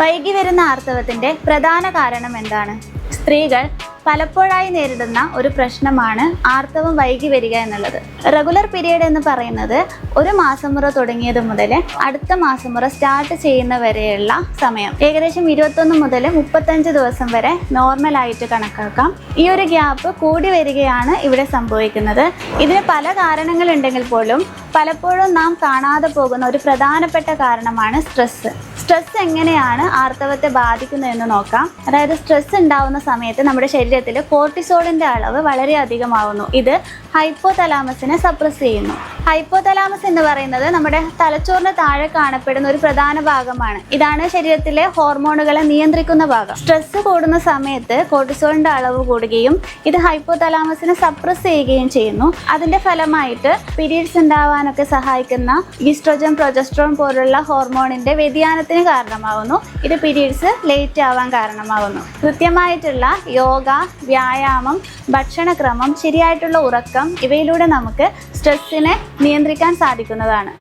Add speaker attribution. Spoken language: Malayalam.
Speaker 1: വൈകി വരുന്ന ആർത്തവത്തിന്റെ പ്രധാന കാരണം എന്താണ്? സ്ത്രീകൾ പലപ്പോഴായി നേരിടുന്ന ഒരു പ്രശ്നമാണ് ആർത്തവം വൈകി വരിക എന്നുള്ളത്. റെഗുലർ പീരീഡ് എന്ന് പറയുന്നത് ഒരു മാസം മുറ തുടങ്ങിയത് മുതൽ അടുത്ത മാസം മുറ സ്റ്റാർട്ട് ചെയ്യുന്ന വരെയുള്ള സമയം. ഏകദേശം ഇരുപത്തൊന്ന് മുതൽ മുപ്പത്തഞ്ച് ദിവസം വരെ നോർമൽ ആയിട്ട് കണക്കാക്കാം. ഈ ഒരു ഗ്യാപ്പ് കൂടി വരികയാണ് ഇവിടെ സംഭവിക്കുന്നത്. ഇതിന് പല കാരണങ്ങളുണ്ടെങ്കിൽ പോലും പലപ്പോഴും നാം കാണാതെ പോകുന്ന ഒരു പ്രധാനപ്പെട്ട കാരണമാണ് സ്ട്രെസ്സ് സ്ട്രെസ് എങ്ങനെയാണ് ആർത്തവത്തെ ബാധിക്കുന്നത് എന്ന് നോക്കാം. അതായത് സ്ട്രെസ് ഉണ്ടാവുന്ന സമയത്ത് നമ്മുടെ ശരീരത്തിൽ കോർട്ടിസോളിന്റെ അളവ് വളരെ അധികമാവുന്നു. ഇത് ഹൈപ്പോ തലാമസിനെ സപ്രസ് ചെയ്യുന്നു. ഹൈപ്പോ തലാമസ് എന്ന് പറയുന്നത് നമ്മുടെ തലച്ചോറിന് താഴെ കാണപ്പെടുന്ന ഒരു പ്രധാന ഭാഗമാണ്. ഇതാണ് ശരീരത്തിലെ ഹോർമോണുകളെ നിയന്ത്രിക്കുന്ന ഭാഗം. സ്ട്രെസ് കൂടുന്ന സമയത്ത് കോർട്ടിസോളിന്റെ അളവ് കൂടുകയും ഇത് ഹൈപ്പോ തലാമസിനെ സപ്രസ് ചെയ്യുകയും ചെയ്യുന്നു. അതിന്റെ ഫലമായിട്ട് പീരീഡ്സ് ഉണ്ടാവാനൊക്കെ സഹായിക്കുന്ന ഈസ്ട്രോജൻ പ്രൊജസ്ട്രോൺ പോലുള്ള ഹോർമോണിന്റെ വ്യതിയാനത്തിന് കാരണമാവുന്നു ഇത് പീരീഡ്സ് ലേറ്റ് ആവാൻ കാരണമാവുന്നു കൃത്യമായിട്ടുള്ള യോഗ വ്യായാമം ഭക്ഷണക്രമം ശരിയായിട്ടുള്ള ഉറക്കം ഇവയിലൂടെ നമുക്ക് സ്ട്രെസ്സിനെ നിയന്ത്രിക്കാൻ സാധിക്കുന്നതാണ്.